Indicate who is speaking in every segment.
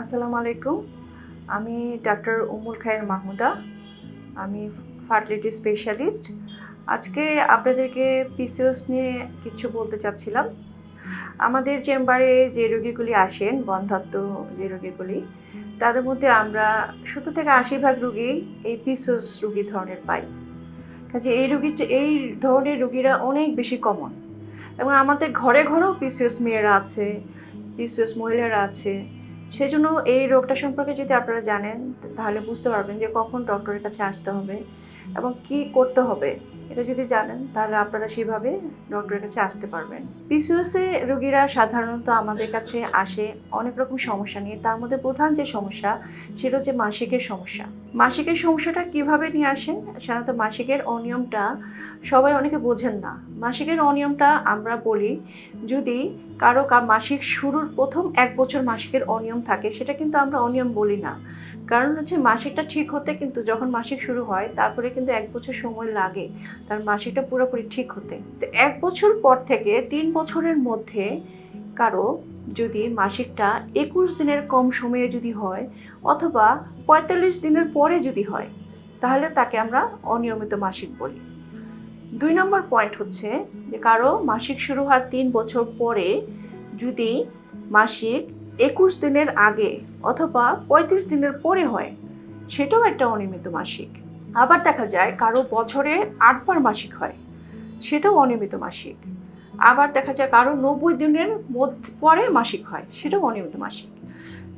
Speaker 1: আসসালামু আলাইকুম। আমি ডাক্তার উমুল খায়ের মাহমুদা। আমি ফার্টিলিটি স্পেশালিস্ট। আজকে আপনাদেরকে পিসিওস নিয়ে কিছু বলতে চাচ্ছিলাম। আমাদের চেম্বারে যে রোগীগুলি আসেন, বন্ধাত্ম যে রোগীগুলি, তাদের মধ্যে আমরা সত্তর থেকে আশি ভাগ রুগী এই পিসিওস রুগী ধরনের পাই। কাজে এই রুগী, এই ধরনের রুগীরা অনেক বেশি কমন এবং আমাদের ঘরে ঘরেও পিসিওস মেয়েরা আছে, পিসিওস মহিলারা আছে। সেজন্য এই রোগটা সম্পর্কে যদি আপনারা জানেন, তাহলে বুঝতে পারবেন যে কখন ডক্টরের কাছে আসতে হবে এবং কি করতে হবে। এটা যদি জানেন, তাহলে আপনারা সেভাবে ডক্টরের কাছে আসতে পারবেন। পিসিওসে রোগীরা সাধারণত আমাদের কাছে আসে অনেক রকম সমস্যা নিয়ে। তার মধ্যে প্রধান যে সমস্যা, সেটা হচ্ছে মাসিকের সমস্যা। মাসিকের সমস্যাটা কীভাবে নিয়ে আসেন সাধারণত মাসিকের অনিয়মটা সবাই অনেকে বোঝেন না। মাসিকের অনিয়মটা আমরা বলি, যদি কারও মাসিক শুরুর প্রথম এক বছর মাসিকের অনিয়ম থাকে, সেটা কিন্তু আমরা অনিয়ম বলি না। কারণ হচ্ছে মাসিকটা ঠিক হতে কিন্তু যখন মাসিক শুরু হয়, তারপরে কিন্তু এক বছর সময় লাগে। তার মাসিকটা পুরোপুরি ঠিক হতে। তো এক বছর পর থেকে তিন বছরের মধ্যে কারও যদি মাসিকটা একুশ দিনের কম সময়ে যদি হয় অথবা পঁয়তাল্লিশ দিনের পরে যদি হয়, তাহলে তাকে আমরা অনিয়মিত মাসিক বলি। দুই নম্বর পয়েন্ট হচ্ছে যে কারও মাসিক শুরু হওয়ার তিন বছর পরে যদি মাসিক একুশ দিনের আগে অথবা পঁয়ত্রিশ দিনের পরে হয়, সেটাও একটা অনিয়মিত মাসিক আবার দেখা যায় কারও বছরে আটবার মাসিক হয়, সেটাও অনিয়মিত মাসিক। আবার দেখা যায় কারও নব্বই দিনের মধ্যে পরে মাসিক হয়, সেটাও অনিয়মিত মাসিক।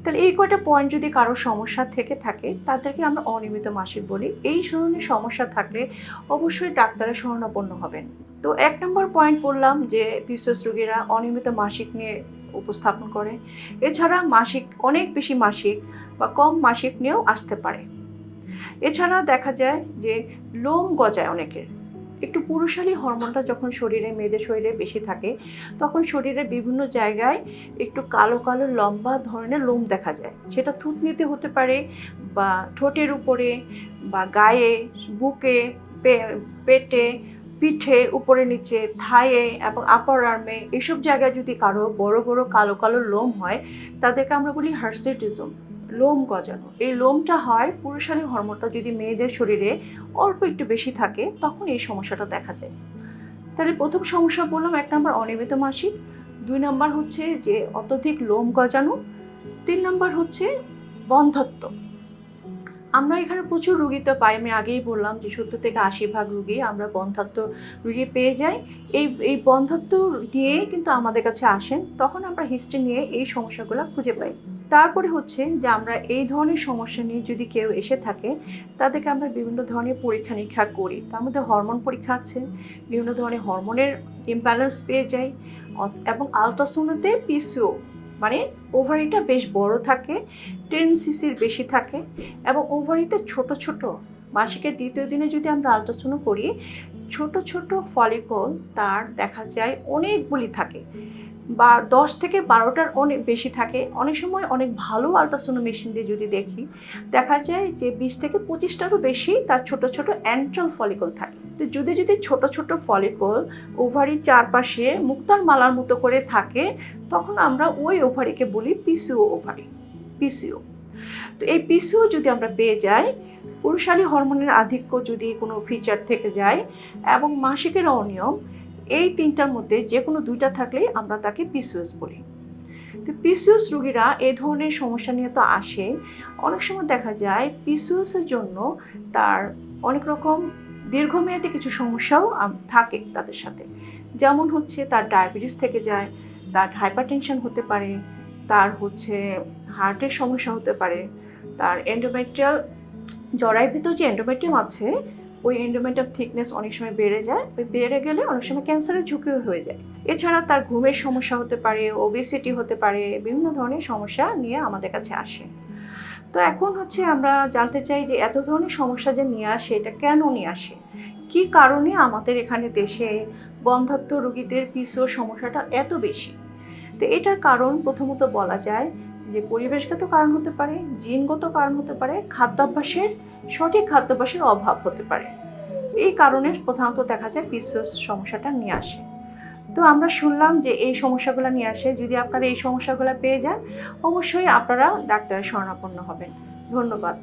Speaker 1: তাহলে এই কয়টা পয়েন্ট যদি কারও সমস্যা থেকে থাকে, তাদেরকে আমরা অনিয়মিত মাসিক বলি। এই ধরনের সমস্যা থাকলে অবশ্যই ডাক্তারের শরণাপন্ন হবেন। তো এক নম্বর পয়েন্ট বললাম যে পিসিওস রোগীরা অনিয়মিত মাসিক নিয়ে উপস্থাপন করে। এছাড়া মাসিক, অনেক বেশি মাসিক বা কম মাসিক নিয়েও আসতে পারে। এছাড়া দেখা যায় যে লোম গজায় অনেকের। একটু পুরুষালী হরমোনটা যখন শরীরে, মেয়েদের শরীরে বেশি থাকে, তখন শরীরে বিভিন্ন জায়গায় একটু কালো কালো, লম্বা ধরনের লোম দেখা যায়। সেটা থুতনিতে হতে পারে বা ঠোঁটের উপরে বা গায়ে, বুকে পেটে, পিঠে, উপরে নিচে, থায়ে এবং আপার আর্মে এসব জায়গায় যদি কারও বড় বড় কালো কালো লোম হয়, তাদেরকে আমরা বলি হার্সেটিজম লোম গজানো। এই লোমটা হয় পুরুষালী হরমোনটা যদি মেয়েদের শরীরে অল্প একটু বেশি থাকে, তখন এই সমস্যাটা দেখা যায়। তাহলে প্রথম সমস্যা বললাম, এক নম্বর অনিয়মিত মাসিক, দুই নম্বর হচ্ছে যে অত্যধিক লোম গজানো, তিন নম্বর হচ্ছে বন্ধত্ব। আমরা এখানে প্রচুর রুগী তো পাই, আমি আগেই বললাম যে সত্তর থেকে আশি ভাগ রুগী আমরা বন্ধাত্ম রুগী পেয়ে যাই। এই এই বন্ধাত্ম নিয়ে কিন্তু আমাদের কাছে আসেন, তখন আমরা হিস্ট্রি নিয়ে এই সমস্যাগুলো খুঁজে পাই। তারপরে হচ্ছে যে আমরা এই ধরনের সমস্যা নিয়ে যদি কেউ এসে থাকে, তাদেরকে আমরা বিভিন্ন ধরনের পরীক্ষা নিরীক্ষা করি। তার মধ্যে হরমোন পরীক্ষা আছে, বিভিন্ন ধরনের হরমোনের ইমব্যালেন্স পেয়ে যাই এবং আলট্রাসাউন্ডতে পিসিও মানে ওভারিটা বেশ বড় থাকে টেন সিসির বেশি থাকে এবং ওভারিতে ছোট ছোট মাসিকের দ্বিতীয় দিনে যদি আমরা আলট্রাসাউন্ড করি, ছোট ছোট ফলিকল তার দেখা যায় অনেকগুলি থাকে। বা দশ থেকে বারোটার অনেক বেশি থাকে। অনেক সময় অনেক ভালো আলট্রাসাউন্ড মেশিন দিয়ে যদি দেখি, দেখা যায় যে বিশ থেকে পঁচিশটারও বেশি তার ছোট ছোট অ্যান্ট্রাল ফলিকল থাকে। তো যদি যদি ছোট ছোট ফলিকল ওভারি চারপাশে মুক্তার মালার মতো করে থাকে, তখন আমরা ওই ওভারিকে বলি পিসিও ওভারি পিসিও। তো এই পিসিও যদি আমরা পেয়ে যাই, পুরুষালী হরমোনের আধিক্য যদি কোনো ফিচার থেকে যায়, এবং মাসিকের অনিয়ম এই তিনটার মধ্যে যে কোনো দুইটা থাকলেই আমরা তাকে পিসিওস বলি। তো পিসিওস রুগীরা এই ধরনের সমস্যা নিয়ে তো আসে। অনেক সময় দেখা যায় পিসিওসের জন্য তার অনেক রকম দীর্ঘমেয়াদী কিছু সমস্যাও থাকে তাদের সাথে। যেমন হচ্ছে তার ডায়াবেটিস থেকে যায়, তার হাইপারটেনশন হতে পারে, তার হচ্ছে হার্টের সমস্যা হতে পারে, তার এন্ডোমেট্রিয়াল জরায়ের ভিতর যে এন্ডোমেট্রিয়াম আছে ওই এন্ডোমেট্রিয়াম থিকনেস অনেক সময় বেড়ে যায়, ওই বেড়ে গেলে অনেক সময় ক্যান্সারের ঝুঁকিও হয়ে যায়। এছাড়া তার ঘুমের সমস্যা হতে পারে ওবেসিটি হতে পারে, বিভিন্ন ধরনের সমস্যা নিয়ে আমাদের কাছে আসে। তো এখন হচ্ছে আমরা জানতে চাই যে এত ধরনের সমস্যা যে নিয়ে আসে, এটা কেন নিয়ে আসে? কি কারণে আমাদের এখানে দেশে বন্ধাত্ম রোগীদের পিসিও সমস্যাটা এত বেশি? তো এটার কারণ প্রথমত বলা যায় যে পরিবেশগত কারণ হতে পারে, জিনগত কারণ হতে পারে, খাদ্যাভ্যাসের সঠিক খাদ্যাভ্যাসের অভাব হতে পারে। এই কারণে প্রধানত দেখা যায় পিসিওস সমস্যাটা নিয়ে আসে। তো আমরা শুনলাম যে এই সমস্যাগুলো নিয়ে আসে। যদি আপনারা এই সমস্যাগুলো পেয়ে যান, অবশ্যই আপনারা ডাক্তারের শরণাপন্ন হবেন। ধন্যবাদ।